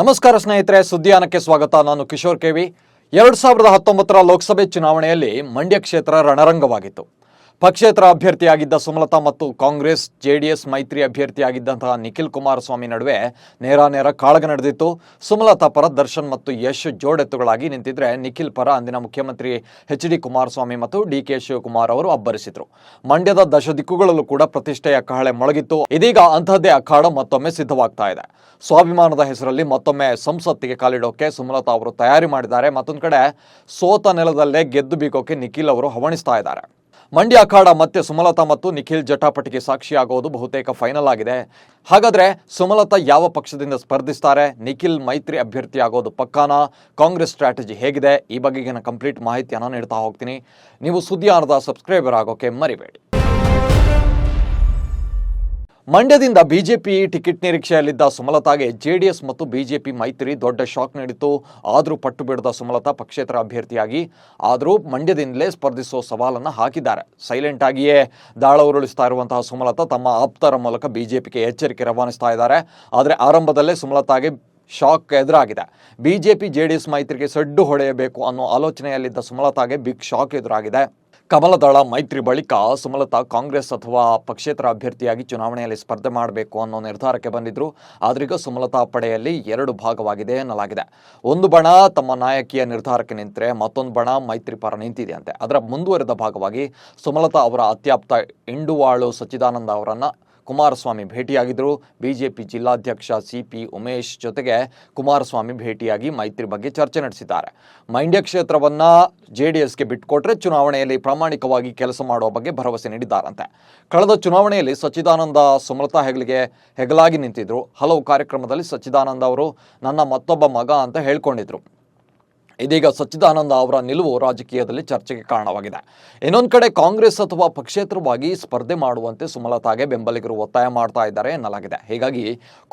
ನಮಸ್ಕಾರ ಸ್ನೇಹಿತರೆ, ಸುದ್ದಿಯಾನಕ್ಕೆ ಸ್ವಾಗತ. ನಾನು ಕಿಶೋರ್ ಕೆವಿ ಎರಡು ಸಾವಿರದ ಹತ್ತೊಂಬತ್ತರ ಲೋಕಸಭೆ ಚುನಾವಣೆಯಲ್ಲಿ ಮಂಡ್ಯ ಕ್ಷೇತ್ರ ರಣರಂಗವಾಗಿತ್ತು. ಪಕ್ಷೇತರ ಅಭ್ಯರ್ಥಿಯಾಗಿದ್ದ ಸುಮಲತಾ ಮತ್ತು ಕಾಂಗ್ರೆಸ್, ಜೆಡಿಎಸ್ ಮೈತ್ರಿ ಅಭ್ಯರ್ಥಿಯಾಗಿದ್ದಂತಹ ನಿಖಿಲ್ ಕುಮಾರಸ್ವಾಮಿ ನಡುವೆ ನೇರ ನೇರ ಕಾಳಗ ನಡೆದಿತ್ತು. ಸುಮಲತಾ ಪರ ದರ್ಶನ್ ಮತ್ತು ಯಶ್ ಜೋಡೆತ್ತುಗಳಾಗಿ ನಿಂತಿದ್ರೆ ನಿಖಿಲ್ ಪರ ಅಂದಿನ ಮುಖ್ಯಮಂತ್ರಿ ಎಚ್ ಡಿ ಕುಮಾರಸ್ವಾಮಿ ಮತ್ತು ಡಿ ಕೆ ಶಿವಕುಮಾರ್ ಅವರು ಅಬ್ಬರಿಸಿದ್ರು. ಮಂಡ್ಯದ ದಶ ದಿಕ್ಕುಗಳಲ್ಲೂ ಕೂಡ ಪ್ರತಿಷ್ಠೆಯ ಕಹಳೆ ಮೊಳಗಿತ್ತು. ಇದೀಗ ಅಂತಹದ್ದೇ ಅಖಾಡ ಮತ್ತೊಮ್ಮೆ ಸಿದ್ಧವಾಗ್ತಾ ಇದೆ. ಸ್ವಾಭಿಮಾನದ ಹೆಸರಲ್ಲಿ ಮತ್ತೊಮ್ಮೆ ಸಂಸತ್ತಿಗೆ ಕಾಲಿಡೋಕೆ ಸುಮಲತಾ ಅವರು ತಯಾರಿ ಮಾಡಿದ್ದಾರೆ. ಮತ್ತೊಂದು ಕಡೆ ಸೋತ ನೆಲದಲ್ಲೇ ಗೆದ್ದು ಬೀಕೋಕೆ ನಿಖಿಲ್ ಅವರು ಹವಣಿಸ್ತಾ ಇದ್ದಾರೆ. ಮಂಡ್ಯ ಅಖಾಡ ಮತ್ತೆ ಸುಮಲತಾ ಮತ್ತು ನಿಖಿಲ್ ಜಟಾಪಟಿಗೆ ಸಾಕ್ಷಿಯಾಗೋದು ಬಹುತೇಕ ಫೈನಲ್ ಆಗಿದೆ. ಹಾಗಾದ್ರೆ ಸುಮಲತಾ ಯಾವ ಪಕ್ಷದಿಂದ ಸ್ಪರ್ಧಿಸ್ತಾರೆ? ನಿಖಿಲ್ ಮೈತ್ರಿ ಅಭ್ಯರ್ಥಿ ಆಗೋದು ಪಕ್ಕಾನ? ಕಾಂಗ್ರೆಸ್ ಸ್ಟ್ರಾಟಜಿ ಹೇಗಿದೆ? ಈ ಬಗೆಗಿನ ಕಂಪ್ಲೀಟ್ ಮಾಹಿತಿಯನ್ನು ನೀಡ್ತಾ ಹೋಗ್ತೀನಿ. ನೀವು ಸುದ್ದಿ ಸಬ್ಸ್ಕ್ರೈಬರ್ ಆಗೋಕೆ ಮರಿಬೇಡಿ. ಮಂಡ್ಯದಿಂದ ಬಿಜೆಪಿ ಟಿಕೆಟ್ ನಿರೀಕ್ಷೆಯಲ್ಲಿದ್ದ ಸುಮಲತಾಗೆ ಜೆಡಿಎಸ್ ಮತ್ತು ಬಿಜೆಪಿ ಮೈತ್ರಿ ದೊಡ್ಡ ಶಾಕ್ ನೀಡಿತು ಆದರೂ ಪಟ್ಟು ಬಿಡದ ಸುಮಲತಾ ಪಕ್ಷೇತರ ಅಭ್ಯರ್ಥಿಯಾಗಿ. ಆದರೂ ಮಂಡ್ಯದಿಂದಲೇ ಸ್ಪರ್ಧಿಸುವ ಸವಾಲನ್ನು ಹಾಕಿದ್ದಾರೆ. ಸೈಲೆಂಟ್ ಆಗಿಯೇ ದಾಳ ಉರುಳಿಸ್ತಾ ಇರುವಂತಹ ಸುಮಲತಾ ತಮ್ಮ ಆಪ್ತರ ಮೂಲಕ ಬಿಜೆಪಿಗೆ ಎಚ್ಚರಿಕೆ ರವಾನಿಸ್ತಾ ಇದ್ದಾರೆ. ಆದರೆ ಆರಂಭದಲ್ಲೇ ಸುಮಲತಾಗೆ ಶಾಕ್ ಎದುರಾಗಿದೆ. ಬಿಜೆಪಿ ಜೆಡಿಎಸ್ ಮೈತ್ರಿಗೆ ಸಡ್ಡು ಹೊಡೆಯಬೇಕು ಅನ್ನೋ ಆಲೋಚನೆಯಲ್ಲಿದ್ದ ಸುಮಲತಾಗೆ ಬಿಗ್ ಶಾಕ್ ಎದುರಾಗಿದೆ. ಕಮಲದಳ ಮೈತ್ರಿ ಬಳಿಕ ಸುಮಲತಾ ಕಾಂಗ್ರೆಸ್ ಅಥವಾ ಪಕ್ಷೇತರ ಅಭ್ಯರ್ಥಿಯಾಗಿ ಚುನಾವಣೆಯಲ್ಲಿ ಸ್ಪರ್ಧೆ ಮಾಡಬೇಕು ಅನ್ನೋ ನಿರ್ಧಾರಕ್ಕೆ ಬಂದಿದ್ರು. ಆದ್ರೀಗ ಸುಮಲತಾ ಪಡೆಯಲ್ಲಿ ಎರಡು ಭಾಗವಾಗಿದೆ ಎನ್ನಲಾಗಿದೆ. ಒಂದು ಬಣ ತಮ್ಮ ನಾಯಕಿಯ ನಿರ್ಧಾರಕ್ಕೆ ನಿಂತರೆ ಮತ್ತೊಂದು ಬಣ ಮೈತ್ರಿ ಪರ ನಿಂತಿದೆ ಅಂತೆ ಅದರ ಮುಂದುವರೆದ ಭಾಗವಾಗಿ ಸುಮಲತಾ ಅವರ ಅತ್ಯಾಪ್ತ ಇಂಡುವಾಳು ಸಚ್ಚಿದಾನಂದ ಅವರನ್ನ ಕುಮಾರಸ್ವಾಮಿ ಭೇಟಿಯಾಗಿದ್ದರು. ಬಿಜೆಪಿ ಜಿಲ್ಲಾಧ್ಯಕ್ಷ ಸಿ ಪಿ ಉಮೇಶ್ ಜೊತೆಗೆ ಕುಮಾರಸ್ವಾಮಿ ಭೇಟಿಯಾಗಿ ಮೈತ್ರಿ ಬಗ್ಗೆ ಚರ್ಚೆ ನಡೆಸಿದ್ದಾರೆ. ಮಂಡ್ಯ ಡಿ ಎಸ್ಗೆ ಬಿಟ್ಟುಕೊಟ್ರೆ ಚುನಾವಣೆಯಲ್ಲಿ ಪ್ರಾಮಾಣಿಕವಾಗಿ ಕೆಲಸ ಮಾಡುವ ಬಗ್ಗೆ ಭರವಸೆ ನೀಡಿದ್ದಾರಂತೆ. ಕಳೆದ ಚುನಾವಣೆಯಲ್ಲಿ ಸಚ್ಚಿದಾನಂದ ಸುಮಲತಾ ಹೆಗಲಿಗೆ ಹೆಗಲಾಗಿ ನಿಂತಿದ್ರು. ಹಲವು ಕಾರ್ಯಕ್ರಮದಲ್ಲಿ ಸಚ್ಚಿದಾನಂದ ಅವರು, ನನ್ನ ಮತ್ತೊಬ್ಬ ಮಗ ಅಂತ ಹೇಳ್ಕೊಂಡಿದ್ರು. ಇದೀಗ ಸಚ್ಚಿದಾನಂದ ಅವರ ನಿಲುವು ರಾಜಕೀಯದಲ್ಲಿ ಚರ್ಚೆಗೆ ಕಾರಣವಾಗಿದೆ. ಇನ್ನೊಂದು ಕಡೆ ಕಾಂಗ್ರೆಸ್ ಅಥವಾ ಪಕ್ಷೇತರವಾಗಿ ಸ್ಪರ್ಧೆ ಮಾಡುವಂತೆ ಸುಮಲತಾಗೆ ಬೆಂಬಲಿಗರು ಒತ್ತಾಯ ಮಾಡ್ತಾ ಇದ್ದಾರೆ ಎನ್ನಲಾಗಿದೆ. ಹೀಗಾಗಿ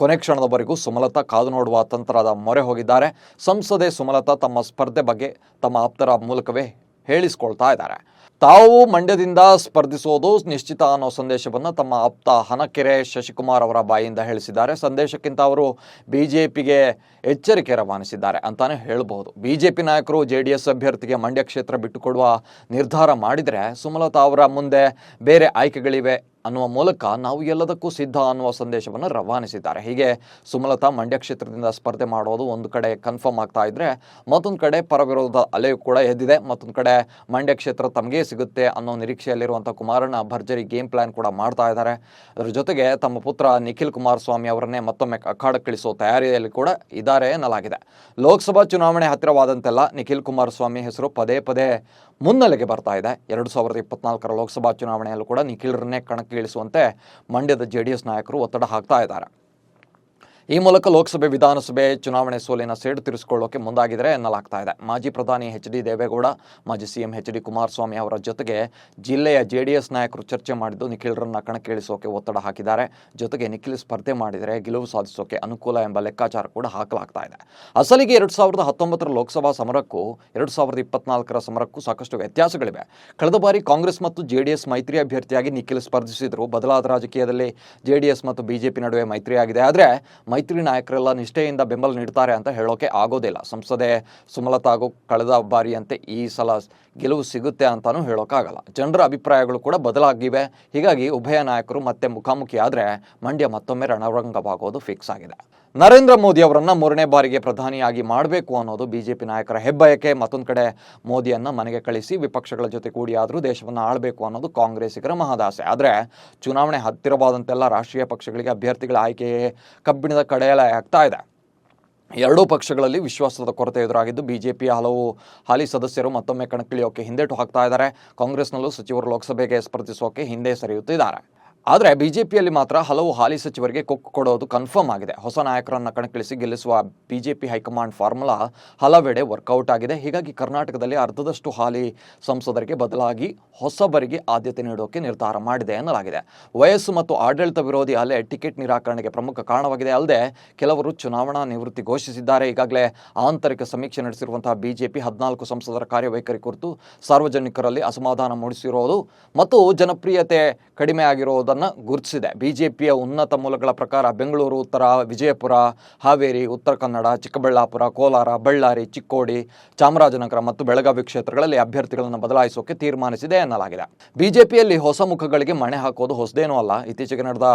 ಕೊನೆ ಕ್ಷಣದವರೆಗೂ ಸುಮಲತಾ ಕಾದು ನೋಡುವ ತಂತ್ರದ ಮೊರೆ ಹೋಗಿದ್ದಾರೆ. ಸಂಸದೆ ಸುಮಲತಾ ತಮ್ಮ ಸ್ಪರ್ಧೆ ಬಗ್ಗೆ ತಮ್ಮ ಆಪ್ತರ ಮೂಲಕವೇ ಹೇಳಿಸ್ಕೊಳ್ತಾ ಇದ್ದಾರೆ. ತಾವು ಮಂಡ್ಯದಿಂದ ಸ್ಪರ್ಧಿಸೋದು ನಿಶ್ಚಿತ ಅನ್ನೋ ಸಂದೇಶವನ್ನು ತಮ್ಮ ಆಪ್ತ ಹನಕೆರೆ ಶಶಿಕುಮಾರ್ ಅವರ ಬಾಯಿಯಿಂದ ಹೇಳಿಸಿದ್ದಾರೆ. ಸಂದೇಶಕ್ಕಿಂತ ಅವರು ಬಿ ಜೆ ಪಿಗೆ ಎಚ್ಚರಿಕೆ ರವಾನಿಸಿದ್ದಾರೆ ಅಂತಾನೆ ಹೇಳಬಹುದು. ಪಿ ನಾಯಕರು ಜೆ ಡಿ ಎಸ್ ಅಭ್ಯರ್ಥಿಗೆ ಮಂಡ್ಯ ಕ್ಷೇತ್ರ ಬಿಟ್ಟುಕೊಡುವ ನಿರ್ಧಾರ ಮಾಡಿದರೆ ಸುಮಲತಾ ಅವರ ಮುಂದೆ ಬೇರೆ ಆಯ್ಕೆಗಳಿವೆ ಅನ್ನುವ ಮೂಲಕ ನಾವು ಎಲ್ಲದಕ್ಕೂ ಸಿದ್ಧ ಅನ್ನುವ ಸಂದೇಶವನ್ನು ರವಾನಿಸಿದ್ದಾರೆ. ಹೀಗೆ ಸುಮಲತಾ ಮಂಡ್ಯ ಕ್ಷೇತ್ರದಿಂದ ಸ್ಪರ್ಧೆ ಮಾಡೋದು ಒಂದು ಕಡೆ ಕನ್ಫರ್ಮ್ ಆಗ್ತಾ ಇದ್ರೆ, ಮತ್ತೊಂದು ಕಡೆ ಪರವಿರೋಧ ಅಲೆಯು ಕೂಡ ಎದ್ದಿದೆ. ಮತ್ತೊಂದು ಕಡೆ ಮಂಡ್ಯ ಕ್ಷೇತ್ರ ತಮಗೆ ಸಿಗುತ್ತೆ ಅನ್ನೋ ನಿರೀಕ್ಷೆಯಲ್ಲಿರುವಂಥ ಕುಮಾರಣ್ಣ ಭರ್ಜರಿ ಗೇಮ್ ಪ್ಲಾನ್ ಕೂಡ ಮಾಡ್ತಾ ಇದ್ದಾರೆ. ಅದರ ಜೊತೆಗೆ ತಮ್ಮ ಪುತ್ರ ನಿಖಿಲ್ ಕುಮಾರಸ್ವಾಮಿ ಅವರನ್ನೇ ಮತ್ತೊಮ್ಮೆ ಅಖಾಡಕ್ಕಿಳಿಸೋ ತಯಾರಿಯಲ್ಲಿ ಕೂಡ ಇದ್ದಾರೆ ಎನ್ನಲಾಗಿದೆ ಲೋಕಸಭಾ ಚುನಾವಣೆ ಹತ್ತಿರವಾದಂತೆಲ್ಲ ನಿಖಿಲ್ ಕುಮಾರಸ್ವಾಮಿ ಹೆಸರು ಪದೇ ಪದೇ ಮುನ್ನೆಲೆಗೆ ಬರ್ತಾ ಇದೆ. ಎರಡು ಸಾವಿರದ ಇಪ್ಪತ್ನಾಲ್ಕರ ಲೋಕಸಭಾ ಚುನಾವಣೆಯಲ್ಲೂ ಕೂಡ ನಿಖಿಲ್ರನ್ನೇ ಕಣಕ್ಕೆ ಇಳಿಸುವಂತೆ ಮಂಡ್ಯದ ಜೆ ನಾಯಕರು ಒತ್ತಡ ಹಾಕ್ತಾ ಇದ್ದಾರೆ. ಈ ಮೂಲಕ ಲೋಕಸಭೆ, ವಿಧಾನಸಭೆ ಚುನಾವಣೆ ಸೋಲಿನ ಸೇಡು ತೀರಿಸಿಕೊಳ್ಳೋಕೆ ಮುಂದಾಗಿದ್ದಾರೆ ಎನ್ನಲಾಗ್ತಾ ಇದೆ. ಮಾಜಿ ಪ್ರಧಾನಿ ಎಚ್ ಡಿ ದೇವೇಗೌಡ, ಮಾಜಿ ಸಿಎಂ ಎಚ್ ಡಿ ಕುಮಾರಸ್ವಾಮಿ ಅವರ ಜೊತೆಗೆ ಜಿಲ್ಲೆಯ ಜೆಡಿಎಸ್ ನಾಯಕರು ಚರ್ಚೆ ಮಾಡಿದ್ದು ನಿಖಿಲ್ರನ್ನ ಕಣಕ್ಕೆ ಇಳಿಸೋಕೆ ಒತ್ತಡ ಹಾಕಿದ್ದಾರೆ. ಜೊತೆಗೆ ನಿಖಿಲ್ ಸ್ಪರ್ಧೆ ಮಾಡಿದರೆ ಗೆಲುವು ಸಾಧಿಸೋಕೆ ಅನುಕೂಲ ಎಂಬ ಲೆಕ್ಕಾಚಾರ ಕೂಡ ಹಾಕಲಾಗ್ತಾ ಇದೆ. ಅಸಲಿಗೆ ಎರಡು ಸಾವಿರದ ಹತ್ತೊಂಬತ್ತರ ಲೋಕಸಭಾ ಸಮರಕ್ಕೂ, ಎರಡು ಸಾವಿರದ ಇಪ್ಪತ್ನಾಲ್ಕರ ಸಮರಕ್ಕೂ ಸಾಕಷ್ಟು ವ್ಯತ್ಯಾಸಗಳಿವೆ. ಕಳೆದ ಬಾರಿ ಕಾಂಗ್ರೆಸ್ ಮತ್ತು ಜೆಡಿಎಸ್ ಮೈತ್ರಿ ಅಭ್ಯರ್ಥಿಯಾಗಿ ನಿಖಿಲ್ ಸ್ಪರ್ಧಿಸಿದ್ರು. ಬದಲಾದ ರಾಜಕೀಯದಲ್ಲಿ ಜೆಡಿಎಸ್ ಮತ್ತು ಬಿಜೆಪಿ ನಡುವೆ ಮೈತ್ರಿಯಾಗಿದೆ. ಆದರೆ ಮೈತ್ರಿ ನಾಯಕರೆಲ್ಲ ನಿಷ್ಠೆಯಿಂದ ಬೆಂಬಲ ನೀಡ್ತಾರೆ ಅಂತ ಹೇಳೋಕೆ ಆಗೋದಿಲ್ಲ. ಸಂಸದೆ ಸುಮಲತಾಗೂ ಕಳೆದ ಬಾರಿಯಂತೆ ಈ ಸಲ ಗೆಲುವು ಸಿಗುತ್ತೆ ಅಂತಲೂ ಹೇಳೋಕ್ಕಾಗಲ್ಲ. ಜನರ ಅಭಿಪ್ರಾಯಗಳು ಕೂಡ ಬದಲಾಗಿವೆ. ಹೀಗಾಗಿ ಉಭಯ ನಾಯಕರು ಮತ್ತೆ ಮುಖಾಮುಖಿ ಆದರೆ ಮಂಡ್ಯ ಮತ್ತೊಮ್ಮೆ ರಣರಂಗವಾಗೋದು ಫಿಕ್ಸ್ ಆಗಿದೆ. ನರೇಂದ್ರ ಮೋದಿ ಅವರನ್ನು ಮೂರನೇ ಬಾರಿಗೆ ಪ್ರಧಾನಿಯಾಗಿ ಮಾಡಬೇಕು ಅನ್ನೋದು ಬಿಜೆಪಿ ನಾಯಕರ ಹೆಬ್ಬಯಕೆ. ಮತ್ತೊಂದು ಕಡೆ ಮೋದಿಯನ್ನು ಮನೆಗೆ ಕಳಿಸಿ ವಿಪಕ್ಷಗಳ ಜೊತೆ ಕೂಡಿ ಆದರೂ ದೇಶವನ್ನು ಆಳಬೇಕು ಅನ್ನೋದು ಕಾಂಗ್ರೆಸ್ಸಿಗರ ಮಹದಾಸೆ. ಆದರೆ ಚುನಾವಣೆ ಹತ್ತಿರವಾದಂತೆಲ್ಲ ರಾಷ್ಟ್ರೀಯ ಪಕ್ಷಗಳಿಗೆ ಅಭ್ಯರ್ಥಿಗಳ ಆಯ್ಕೆ ಕಬ್ಬಿಣದ ಕಡೆಯಲೇ ಆಗ್ತಾ ಇದೆ. ಎರಡೂ ಪಕ್ಷಗಳಲ್ಲಿ ವಿಶ್ವಾಸದ ಕೊರತೆ ಎದುರಾಗಿದ್ದು ಬಿಜೆಪಿಯ ಹಲವು ಹಾಲಿ ಸದಸ್ಯರು ಮತ್ತೊಮ್ಮೆ ಕಣಕ್ಕಿಳಿಯೋಕೆ ಹಿಂದೇಟು ಹಾಕ್ತಾ ಇದ್ದಾರೆ. ಕಾಂಗ್ರೆಸ್ನಲ್ಲೂ ಸಚಿವರು ಲೋಕಸಭೆಗೆ ಸ್ಪರ್ಧಿಸೋಕೆ ಹಿಂದೆ ಸರಿಯುತ್ತಿದ್ದಾರೆ. ಆದರೆ ಬಿಜೆಪಿಯಲ್ಲಿ ಮಾತ್ರ ಹಲವು ಹಾಲಿ ಸಚಿವರಿಗೆ ಕೊಕ್ಕು ಕೊಡೋದು ಕನ್ಫರ್ಮ್ ಆಗಿದೆ. ಹೊಸ ನಾಯಕರನ್ನು ಕಣಕ್ಕಿಳಿಸಿ ಗೆಲ್ಲಿಸುವ ಬಿಜೆಪಿ ಹೈಕಮಾಂಡ್ ಫಾರ್ಮುಲಾ ಹಲವೆಡೆ ವರ್ಕೌಟ್ ಆಗಿದೆ. ಹೀಗಾಗಿ ಕರ್ನಾಟಕದಲ್ಲಿ ಅರ್ಧದಷ್ಟು ಹಾಲಿ ಸಂಸದರಿಗೆ ಬದಲಾಗಿ ಹೊಸಬರಿಗೆ ಆದ್ಯತೆ ನೀಡೋಕೆ ನಿರ್ಧಾರ ಮಾಡಿದೆ ಎನ್ನಲಾಗಿದೆ. ವಯಸ್ಸು ಮತ್ತು ಆಡಳಿತ ವಿರೋಧಿ ಅಲೆ ಟಿಕೆಟ್ ನಿರಾಕರಣೆಗೆ ಪ್ರಮುಖ ಕಾರಣವಾಗಿದೆ. ಅಲ್ಲದೆ ಕೆಲವರು ಚುನಾವಣಾ ನಿವೃತ್ತಿ ಘೋಷಿಸಿದ್ದಾರೆ. ಈಗಾಗಲೇ ಆಂತರಿಕ ಸಮೀಕ್ಷೆ ನಡೆಸಿರುವಂತಹ ಬಿಜೆಪಿ ಹದಿನಾಲ್ಕು ಸಂಸದರ ಕಾರ್ಯವೈಖರಿ ಕುರಿತು ಸಾರ್ವಜನಿಕರಲ್ಲಿ ಅಸಮಾಧಾನ ಮೂಡಿಸಿರೋದು ಮತ್ತು ಜನಪ್ರಿಯತೆ ಕಡಿಮೆ ಆಗಿರೋದನ್ನು ಕ್ಷೇತ್ರಗಳನ್ನು ಗುರುತಿಸಿದೆ. ಬಿಜೆಪಿಯ ಉನ್ನತ ಮೂಲಗಳ ಪ್ರಕಾರ ಬೆಂಗಳೂರು, ಉತ್ತರ ವಿಜಯಪುರ, ಹಾವೇರಿ, ಉತ್ತರ ಕನ್ನಡ, ಚಿಕ್ಕಬಳ್ಳಾಪುರ, ಕೋಲಾರ, ಬಳ್ಳಾರಿ, ಚಿಕ್ಕೋಡಿ, ಚಾಮರಾಜನಗರ ಮತ್ತು ಬೆಳಗಾವಿ ಕ್ಷೇತ್ರಗಳಲ್ಲಿ ಅಭ್ಯರ್ಥಿಗಳನ್ನು ಬದಲಾಯಿಸೋಕೆ ತೀರ್ಮಾನಿಸಿದೆ ಎನ್ನಲಾಗಿದೆ. ಬಿಜೆಪಿಯಲ್ಲಿ ಹೊಸ ಮುಖಗಳಿಗೆ ಮಣೆ ಹಾಕೋದು ಹೊಸದೇನೂ ಅಲ್ಲ. ಇತ್ತೀಚೆಗೆ ನಡೆದ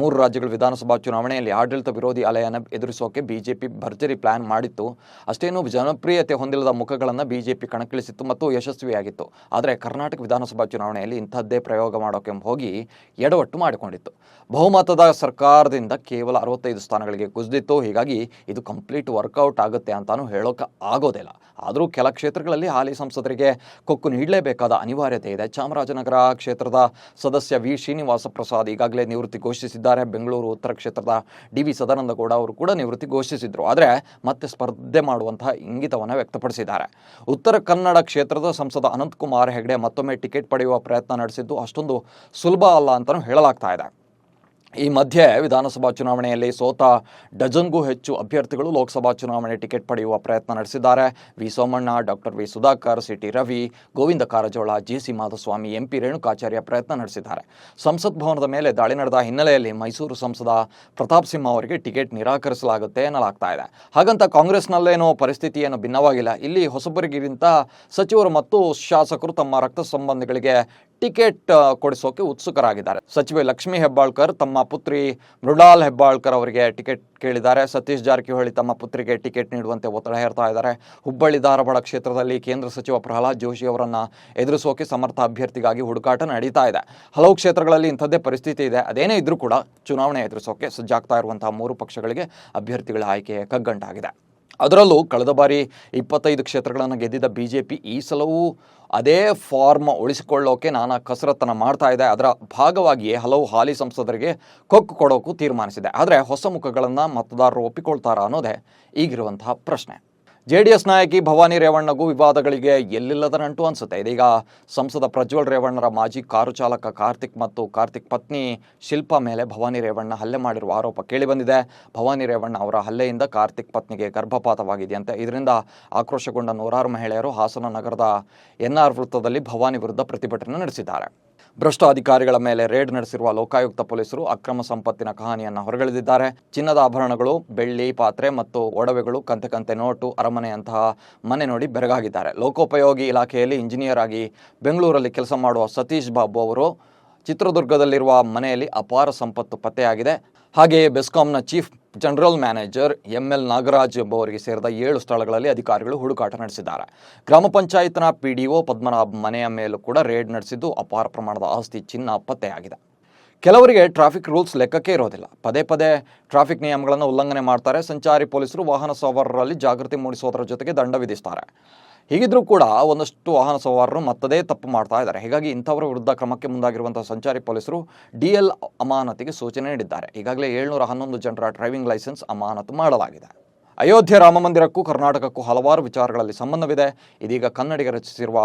ಮೂರು ರಾಜ್ಯಗಳ ವಿಧಾನಸಭಾ ಚುನಾವಣೆಯಲ್ಲಿ ಆಡಳಿತ ವಿರೋಧಿ ಅಲೆಯನ್ನು ಎದುರಿಸೋಕೆ ಬಿಜೆಪಿ ಭರ್ಜರಿ ಪ್ಲಾನ್ ಮಾಡಿತ್ತು. ಅಷ್ಟೇನು ಜನಪ್ರಿಯತೆ ಹೊಂದಿಲ್ಲದ ಮುಖಗಳನ್ನು ಬಿಜೆಪಿ ಕಣಕ್ಕಿಳಿಸಿತ್ತು ಮತ್ತು ಯಶಸ್ವಿಯಾಗಿತ್ತು. ಆದರೆ ಕರ್ನಾಟಕ ವಿಧಾನಸಭಾ ಚುನಾವಣೆಯಲ್ಲಿ ಇಂಥದ್ದೇ ಪ್ರಯೋಗ ಮಾಡೋಕೆ ಹೋಗಿ ಎಡವಟ್ಟು ಮಾಡಿಕೊಂಡಿತ್ತು. ಬಹುಮತದ ಸರ್ಕಾರದಿಂದ ಕೇವಲ ಅರವತ್ತೈದು ಸ್ಥಾನಗಳಿಗೆ ಕುಸಿದಿತ್ತು. ಹೀಗಾಗಿ ಇದು ಕಂಪ್ಲೀಟ್ ವರ್ಕೌಟ್ ಆಗುತ್ತೆ ಅಂತಾನು ಹೇಳೋಕೆ ಆಗೋದಿಲ್ಲ. ಆದರೂ ಕೆಲ ಕ್ಷೇತ್ರಗಳಲ್ಲಿ ಹಾಲಿ ಸಂಸದರಿಗೆ ಕೊಕ್ಕು ನೀಡಲೇಬೇಕಾದ ಅನಿವಾರ್ಯತೆ ಇದೆ. ಚಾಮರಾಜನಗರ ಕ್ಷೇತ್ರದ ಸದಸ್ಯ ವಿ. ಶ್ರೀನಿವಾಸ ಪ್ರಸಾದ್ ಈಗಾಗಲೇ ನಿವೃತ್ತಿ ಘೋಷಿಸಿದ್ದಾರೆ. ಬೆಂಗಳೂರು ಉತ್ತರ ಕ್ಷೇತ್ರದ ಡಿ. ವಿ. ಸದಾನಂದಗೌಡ ಅವರು ಕೂಡ ನಿವೃತ್ತಿ ಘೋಷಿಸಿದ್ರು. ಆದರೆ ಮತ್ತೆ ಸ್ಪರ್ಧೆ ಮಾಡುವಂತಹ ಇಂಗಿತವನ್ನು ವ್ಯಕ್ತಪಡಿಸಿದ್ದಾರೆ. ಉತ್ತರ ಕನ್ನಡ ಕ್ಷೇತ್ರದ ಸಂಸದ ಅನಂತಕುಮಾರ್ ಹೆಗಡೆ ಮತ್ತೊಮ್ಮೆ ಟಿಕೆಟ್ ಪಡೆಯುವ ಪ್ರಯತ್ನ ನಡೆಸಿದ್ದು ಅಷ್ಟೊಂದು ಸುಲಭ ಅಲ್ಲ ಅಂತಲೂ ಹೇಳಲಾಗ್ತಾ ಇದೆ. ಈ ಮಧ್ಯೆ ವಿಧಾನಸಭಾ ಚುನಾವಣೆಯಲ್ಲಿ ಸೋತ ಡಜನ್ಗೂ ಹೆಚ್ಚು ಅಭ್ಯರ್ಥಿಗಳು ಲೋಕಸಭಾ ಚುನಾವಣೆ ಟಿಕೆಟ್ ಪಡೆಯುವ ಪ್ರಯತ್ನ ನಡೆಸಿದ್ದಾರೆ. V. Somanna doctor V. Sudhakar C T Ravi, Govind Karjol, G. C. Madhuswamy, M. P. Renukacharya ಪ್ರಯತ್ನ ನಡೆಸಿದ್ದಾರೆ. ಸಂಸತ್ ಭವನದ ಮೇಲೆ ದಾಳಿ ನಡೆದ ಹಿನ್ನೆಲೆಯಲ್ಲಿ ಮೈಸೂರು ಸಂಸದ ಪ್ರತಾಪ್ ಸಿಂಹ ಅವರಿಗೆ ಟಿಕೆಟ್ ನಿರಾಕರಿಸಲಾಗುತ್ತೆ ಎನ್ನಲಾಗ್ತಾ ಇದೆ. ಹಾಗಂತ ಕಾಂಗ್ರೆಸ್ನಲ್ಲೇನೋ ಪರಿಸ್ಥಿತಿ ಏನು ಭಿನ್ನವಾಗಿಲ್ಲ. ಇಲ್ಲಿ ಹೊಸಬರಿಗಿಂತ ಸಚಿವರು ಮತ್ತು ಶಾಸಕರು ತಮ್ಮ ರಕ್ತ ಸಂಬಂಧಿಗಳಿಗೆ ಟಿಕೆಟ್ ಕೊಡಿಸೋಕೆ ಉತ್ಸುಕರಾಗಿದ್ದಾರೆ. ಸಚಿವೆ ಲಕ್ಷ್ಮೀ ಹೆಬ್ಬಾಳ್ಕರ್ ತಮ್ಮ ಪುತ್ರಿ ಮೃಡಾಲ್ ಹೆಬ್ಬಾಳ್ಕರ್ ಅವರಿಗೆ ಟಿಕೆಟ್ ಕೇಳಿದ್ದಾರೆ. ಸತೀಶ್ ಜಾರಕಿಹೊಳಿ ತಮ್ಮ ಪುತ್ರಿಗೆ ಟಿಕೆಟ್ ನೀಡುವಂತೆ ಒತ್ತಡ ಹೇರ್ತಾ ಇದ್ದಾರೆ. ಹುಬ್ಬಳ್ಳಿ ಧಾರವಾಡ ಕ್ಷೇತ್ರದಲ್ಲಿ ಕೇಂದ್ರ ಸಚಿವ ಪ್ರಹ್ಲಾದ್ ಜೋಶಿ ಅವರನ್ನು ಎದುರಿಸೋಕೆ ಸಮರ್ಥ ಅಭ್ಯರ್ಥಿಗಾಗಿ ಹುಡುಕಾಟ ನಡೀತಾ ಇದೆ. ಹಲವು ಕ್ಷೇತ್ರಗಳಲ್ಲಿ ಇಂಥದ್ದೇ ಪರಿಸ್ಥಿತಿ ಇದೆ. ಅದೇನೇ ಇದ್ರೂ ಕೂಡ ಚುನಾವಣೆ ಎದುರಿಸೋಕೆ ಸಜ್ಜಾಗ್ತಾ ಇರುವಂತಹ ಮೂರು ಪಕ್ಷಗಳಿಗೆ ಅಭ್ಯರ್ಥಿಗಳ ಆಯ್ಕೆ ಕಗ್ಗಂಟಾಗಿದೆ. ಅದರಲ್ಲೂ ಕಳೆದ ಬಾರಿ ಇಪ್ಪತ್ತೈದು ಕ್ಷೇತ್ರಗಳನ್ನು ಗೆದ್ದಿದ್ದ ಬಿ ಜೆ ಪಿ ಈ ಸಲವೂ ಅದೇ ಫಾರ್ಮ್ ಉಳಿಸಿಕೊಳ್ಳೋಕೆ ನಾನಾ ಕಸರತ್ತನ್ನು ಮಾಡ್ತಾ ಇದೆ. ಅದರ ಭಾಗವಾಗಿಯೇ ಹಲವು ಹಾಲಿ ಸಂಸದರಿಗೆ ಕೊಕ್ಕು ಕೊಡೋಕು ತೀರ್ಮಾನಿಸಿದೆ. ಆದರೆ ಹೊಸ ಮುಖಗಳನ್ನು ಮತದಾರರು ಒಪ್ಪಿಕೊಳ್ತಾರಾ ಅನ್ನೋದೇ ಈಗಿರುವಂತಹ ಪ್ರಶ್ನೆ. ಜೆ ಡಿ ಎಸ್ ನಾಯಕಿ ಭವಾನಿ ರೇವಣ್ಣಗೂ ವಿವಾದಗಳಿಗೆ ಎಲ್ಲಿಲ್ಲದ ನಂಟು ಅನಿಸುತ್ತೆ. ಇದೀಗ ಸಂಸದ ಪ್ರಜ್ವಲ್ ರೇವಣ್ಣರ ಮಾಜಿ ಕಾರು ಚಾಲಕ ಕಾರ್ತಿಕ್ ಮತ್ತು ಕಾರ್ತಿಕ್ ಪತ್ನಿ ಶಿಲ್ಪಾ ಮೇಲೆ ಭವಾನಿ ರೇವಣ್ಣ ಹಲ್ಲೆ ಮಾಡಿರುವ ಆರೋಪ ಕೇಳಿಬಂದಿದೆ. ಭವಾನಿ ರೇವಣ್ಣ ಅವರ ಹಲ್ಲೆಯಿಂದ ಕಾರ್ತಿಕ್ ಪತ್ನಿಗೆ ಗರ್ಭಪಾತವಾಗಿದೆಯಂತೆ. ಇದರಿಂದ ಆಕ್ರೋಶಗೊಂಡ ನೂರಾರು ಮಹಿಳೆಯರು ಹಾಸನ ನಗರದ ಎನ್ಆರ್ ವೃತ್ತದಲ್ಲಿ ಭವಾನಿ ವಿರುದ್ಧ ಪ್ರತಿಭಟನೆ ನಡೆಸಿದ್ದಾರೆ. ಭ್ರಷ್ಟ ಅಧಿಕಾರಿಗಳ ಮೇಲೆ ರೇಡ್ ನಡೆಸಿರುವ ಲೋಕಾಯುಕ್ತ ಪೊಲೀಸರು ಅಕ್ರಮ ಸಂಪತ್ತಿನ ಕಹಾನಿಯನ್ನು ಹೊರಗೆಳೆದಿದ್ದಾರೆ. ಚಿನ್ನದ ಆಭರಣಗಳು, ಬೆಳ್ಳಿ, ಪಾತ್ರೆ ಮತ್ತು ಒಡವೆಗಳು, ಕಂತೆ ಕಂತೆ ನೋಟು, ಅರಮನೆಯಂತಹ ಮನೆ ನೋಡಿ ಬೆರಗಾಗಿದ್ದಾರೆ. ಲೋಕೋಪಯೋಗಿ ಇಲಾಖೆಯಲ್ಲಿ ಇಂಜಿನಿಯರ್ ಆಗಿ ಬೆಂಗಳೂರಲ್ಲಿ ಕೆಲಸ ಮಾಡುವ ಸತೀಶ್ ಬಾಬು ಅವರು ಚಿತ್ರದುರ್ಗದಲ್ಲಿರುವ ಮನೆಯಲ್ಲಿ ಅಪಾರ ಸಂಪತ್ತು ಪತ್ತೆಯಾಗಿದೆ. ಹಾಗೆಯೇ ಬೆಸ್ಕಾಂನ chief general manager M L Nagaraj ಎಂಬುವರಿಗೆ ಸೇರಿದ ಏಳು ಸ್ಥಳಗಳಲ್ಲಿ ಅಧಿಕಾರಿಗಳು ಹುಡುಕಾಟ ನಡೆಸಿದ್ದಾರೆ. ಗ್ರಾಮ ಪಂಚಾಯತ್ನ ಪಿ ಡಿ ಒ ಪದ್ಮನಾಭ್ ಮನೆಯ ಮೇಲೂ ಕೂಡ ರೇಡ್ ನಡೆಸಿದ್ದು ಅಪಾರ ಪ್ರಮಾಣದ ಆಸ್ತಿ ಚಿನ್ನ ಪತ್ತೆಯಾಗಿದೆ. ಕೆಲವರಿಗೆ ಟ್ರಾಫಿಕ್ ರೂಲ್ಸ್ ಲೆಕ್ಕಕ್ಕೆ ಇರೋದಿಲ್ಲ. ಪದೇ ಪದೇ ಟ್ರಾಫಿಕ್ ನಿಯಮಗಳನ್ನು ಉಲ್ಲಂಘನೆ ಮಾಡ್ತಾರೆ. ಸಂಚಾರಿ ಪೊಲೀಸರು ವಾಹನ ಸವಾರರಲ್ಲಿ ಜಾಗೃತಿ ಮೂಡಿಸೋದರ ಜೊತೆಗೆ ದಂಡ ವಿಧಿಸ್ತಾರೆ. ಹೀಗಿದ್ರೂ ಕೂಡ ಒಂದಷ್ಟು ವಾಹನ ಸವಾರರು ಮತ್ತದೇ ತಪ್ಪು ಮಾಡ್ತಾ ಇದ್ದಾರೆ. ಹೀಗಾಗಿ ಇಂಥವರ ವಿರುದ್ಧ ಕ್ರಮಕ್ಕೆ ಮುಂದಾಗಿರುವಂತಹ ಸಂಚಾರಿ ಪೊಲೀಸರು ಡಿ ಎಲ್ ಅಮಾನತಿಗೆ ಸೂಚನೆ ನೀಡಿದ್ದಾರೆ. ಈಗಾಗಲೇ ಏಳ್ನೂರ ಹನ್ನೊಂದು ಜನರ ಡ್ರೈವಿಂಗ್ ಲೈಸೆನ್ಸ್ ಅಮಾನತು ಮಾಡಲಾಗಿದೆ. ಅಯೋಧ್ಯೆ ರಾಮ ಮಂದಿರಕ್ಕೂ ಕರ್ನಾಟಕಕ್ಕೂ ಹಲವಾರು ವಿಚಾರಗಳಲ್ಲಿ ಸಂಬಂಧವಿದೆ. ಇದೀಗ ಕನ್ನಡಿಗ ರಚಿಸಿರುವ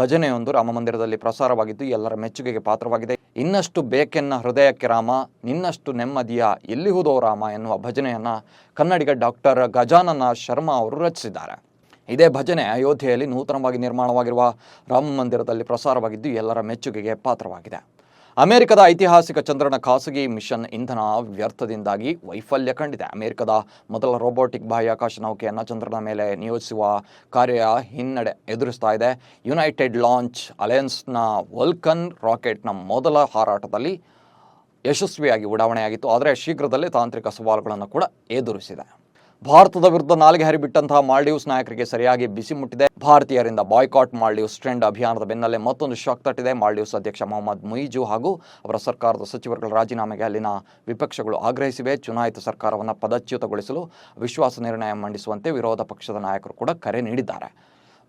ಭಜನೆಯೊಂದು ರಾಮ ಮಂದಿರದಲ್ಲಿ ಪ್ರಸಾರವಾಗಿದ್ದು ಎಲ್ಲರ ಮೆಚ್ಚುಗೆಗೆ ಪಾತ್ರವಾಗಿದೆ. ಇನ್ನಷ್ಟು ಬೇಕೆನ್ನ ಹೃದಯಕ್ಕೆ ರಾಮ ನಿನ್ನಷ್ಟು ನೆಮ್ಮದಿಯ ಎಲ್ಲಿಹುದೋ ರಾಮ ಎನ್ನುವ ಭಜನೆಯನ್ನ ಕನ್ನಡಿಗ ಡಾಕ್ಟರ್ ಗಜಾನನ ಶರ್ಮಾ ಅವರು ರಚಿಸಿದ್ದಾರೆ. ಇದೇ ಭಜನೆ ಅಯೋಧ್ಯೆಯಲ್ಲಿ ನೂತನವಾಗಿ ನಿರ್ಮಾಣವಾಗಿರುವ ರಾಮ ಮಂದಿರದಲ್ಲಿ ಪ್ರಸಾರವಾಗಿದ್ದು ಎಲ್ಲರ ಮೆಚ್ಚುಗೆಗೆ ಪಾತ್ರವಾಗಿದೆ. ಅಮೆರಿಕದ ಐತಿಹಾಸಿಕ ಚಂದ್ರನ ಖಾಸಗಿ ಮಿಷನ್ ಇಂಧನ ವ್ಯರ್ಥದಿಂದಾಗಿ ವೈಫಲ್ಯ ಕಂಡಿದೆ. ಅಮೆರಿಕದ ಮೊದಲ ರೋಬೋಟಿಕ್ ಬಾಹ್ಯಾಕಾಶ ನೌಕೆಯನ್ನು ಚಂದ್ರನ ಮೇಲೆ ನಿಯೋಜಿಸುವ ಕಾರ್ಯ ಹಿನ್ನಡೆ ಎದುರಿಸ್ತಾ ಇದೆ. ಯುನೈಟೆಡ್ ಲಾಂಚ್ ಅಲಯನ್ಸ್ನ ವಲ್ಕನ್ ರಾಕೆಟ್ನ ಮೊದಲ ಹಾರಾಟದಲ್ಲಿ ಯಶಸ್ವಿಯಾಗಿ ಉಡಾವಣೆಯಾಗಿತ್ತು. ಆದರೆ ಶೀಘ್ರದಲ್ಲೇ ತಾಂತ್ರಿಕ ಸವಾಲುಗಳನ್ನು ಕೂಡ ಎದುರಿಸಿದೆ. ಭಾರತದ ವಿರುದ್ಧ ನಾಲಿಗೆ ಹರಿಬಿಟ್ಟಂತಹ ಮಾಲ್ಡೀವ್ಸ್ ನಾಯಕರಿಗೆ ಸರಿಯಾಗಿ ಬಿಸಿ ಮುಟ್ಟಿದೆ. ಭಾರತೀಯರಿಂದ ಬಾಯ್ಕಾಟ್ ಮಾಲ್ಡೀವ್ಸ್ ಟ್ರೆಂಡ್ ಅಭಿಯಾನದ ಬೆನ್ನಲ್ಲೇ ಮತ್ತೊಂದು ಶಾಕ್ ತಟ್ಟಿದೆ. ಮಾಲ್ಡೀವ್ಸ್ ಅಧ್ಯಕ್ಷ ಮೊಹಮ್ಮದ್ ಮುಯಿಜು ಹಾಗೂ ಅವರ ಸರ್ಕಾರದ ಸಚಿವರುಗಳ ರಾಜೀನಾಮೆಗೆ ಅಲ್ಲಿನ ವಿಪಕ್ಷಗಳು ಆಗ್ರಹಿಸಿವೆ. ಚುನಾಯಿತ ಸರ್ಕಾರವನ್ನು ಪದಚ್ಯುತಗೊಳಿಸಲು ವಿಶ್ವಾಸ ನಿರ್ಣಯ ಮಂಡಿಸುವಂತೆ ವಿರೋಧ ಪಕ್ಷದ ನಾಯಕರು ಕೂಡ ಕರೆ ನೀಡಿದ್ದಾರೆ.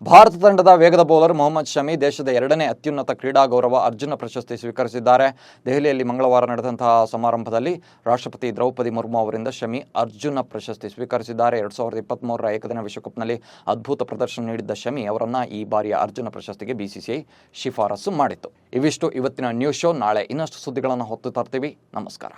ಭಾರತ ತಂಡದ ವೇಗದ ಬೌಲರ್ ಮೊಹಮ್ಮದ್ ಶಮಿ ದೇಶದ ಎರಡನೇ ಅತ್ಯುನ್ನತ ಕ್ರೀಡಾ ಗೌರವ ಅರ್ಜುನ ಪ್ರಶಸ್ತಿ ಸ್ವೀಕರಿಸಿದ್ದಾರೆ. ದೆಹಲಿಯಲ್ಲಿ ಮಂಗಳವಾರ ನಡೆದಂತಹ ಸಮಾರಂಭದಲ್ಲಿ ರಾಷ್ಟ್ರಪತಿ ದ್ರೌಪದಿ ಮುರ್ಮು ಅವರಿಂದ ಶಮಿ ಅರ್ಜುನ ಪ್ರಶಸ್ತಿ ಸ್ವೀಕರಿಸಿದ್ದಾರೆ. ಎರಡು ಸಾವಿರದ ಇಪ್ಪತ್ತ್ಮೂರರ ಏಕದಿನ ವಿಶ್ವಕಪ್ನಲ್ಲಿ ಅದ್ಭುತ ಪ್ರದರ್ಶನ ನೀಡಿದ್ದ ಶಮಿ ಅವರನ್ನು ಈ ಬಾರಿಯ ಅರ್ಜುನ ಪ್ರಶಸ್ತಿಗೆ ಬಿಸಿಸಿಐ ಶಿಫಾರಸು ಮಾಡಿತ್ತು. ಇವಿಷ್ಟು ಇವತ್ತಿನ ನ್ಯೂಸ್ ಶೋ. ನಾಳೆ ಇನ್ನಷ್ಟು ಸುದ್ದಿಗಳನ್ನು ಹೊತ್ತು ತರ್ತೀವಿ. ನಮಸ್ಕಾರ.